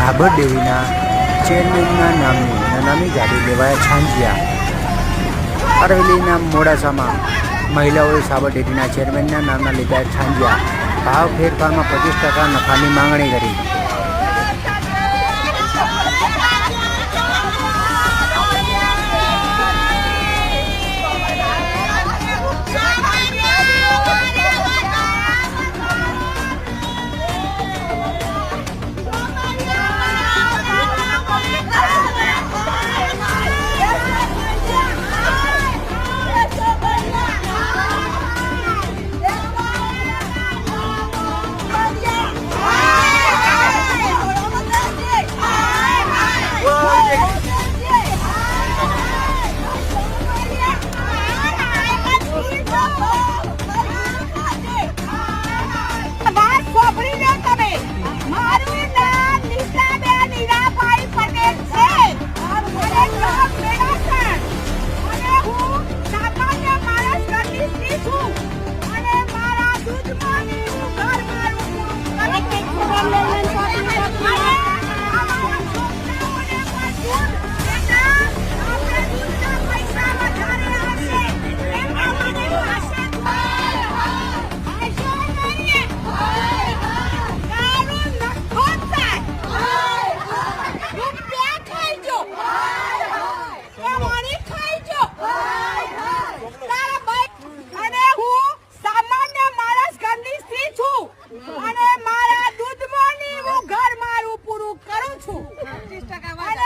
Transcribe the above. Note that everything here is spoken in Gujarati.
સાબરદેવીના ચેરમેનના નામની નાની ગાડી લેવાયા છાંજિયા અરવલ્લીના મોડાસામાં મહિલાઓએ સાબરડેરીના ચેરમેનના નામના લીધા છાંજિયા ભાવ ફેરફારમાં પચીસ ટકા નફાની માંગણી કરી.